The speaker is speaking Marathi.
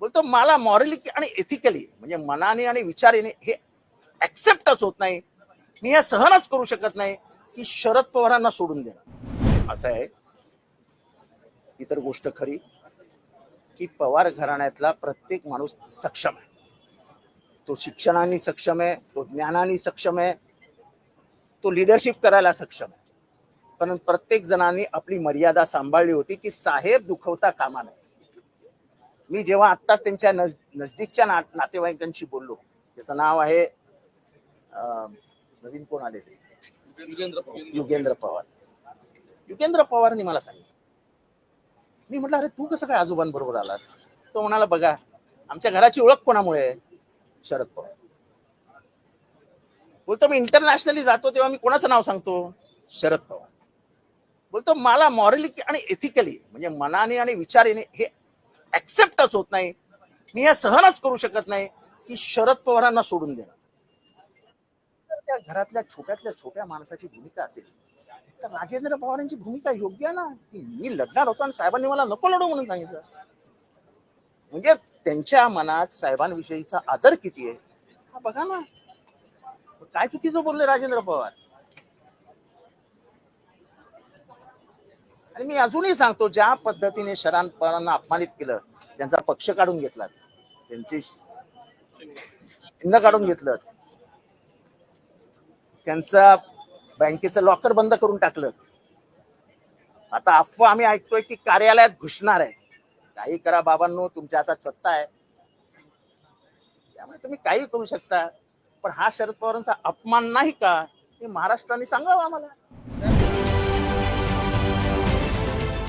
बोलतो मला मॉरली आणि एथिकली म्हणजे मनाने आणि विचाराने हे ऍक्सेप्टच होत नाही. मी हे सहनच करू शकत नाही की शरद पवारांना सोडून देणं. असं आहे. इतर गोष्ट खरी की पवार घराण्यातला प्रत्येक माणूस सक्षम आहे. तो शिक्षणाने सक्षम आहे तो ज्ञानाने सक्षम आहे तो लिडरशिप करायला सक्षम आहे. पण प्रत्येक जणांनी आपली मर्यादा सांभाळली होती की साहेब दुखवता कामा नये. मी जेव्हा आत्ताच त्यांच्या नज नजदीकच्या ना नातेवाईकांशी बोललो त्याचं नाव आहे नवीन कोण आले ते युगेंद्र पवार. युगेंद्र पवारनी मला सांगितलं. मी म्हटलं अरे तू कसं काय आजोबांबरोबर आलास? तो म्हणाला बघा आमच्या घराची ओळख कोणामुळे आहे? शरद पवार. बोलतो मी इंटरनॅशनली जातो तेव्हा मी कोणाचं नाव सांगतो? शरद पवार. बोलतो मला मॉरली आणि एथिकली म्हणजे मनाने आणि विचाराने हे ऍक्सेप्टच होत नाही. मी हे सहनच करू शकत नाही की शरद पवारांना सोडून देणं. तर त्या घरातल्या छोट्यातल्या छोट्या माणसाची भूमिका असेल तर राजेंद्र पवारांची भूमिका योग्य आहे ना? की मी लढणार होतो आणि साहेबांनी मला नको लढू म्हणून सांगितलं. म्हणजे त्यांच्या मनात साहेबांविषयीचा आदर किती आहे? हा बघा ना. काय चुकीचं बोलले राजेंद्र पवार? आणि मी अजूनही सांगतो ज्या पद्धतीने शरण पवारांना अपमानित केलं त्यांचा पक्ष काढून घेतला. त्यांची चिन्ह काढून घेतलं. त्यांचा बँकेचं लॉकर बंद करून टाकलं. आता अफवा आम्ही ऐकतोय की कार्यालयात घुसणार आहे. काही करा बाबांनो तुमच्या हातात सत्ता आहे. त्यामुळे तुम्ही काही करू शकता. पण हा शरद पवारांचा अपमान नाही का? हे महाराष्ट्राने सांगावं आम्हाला.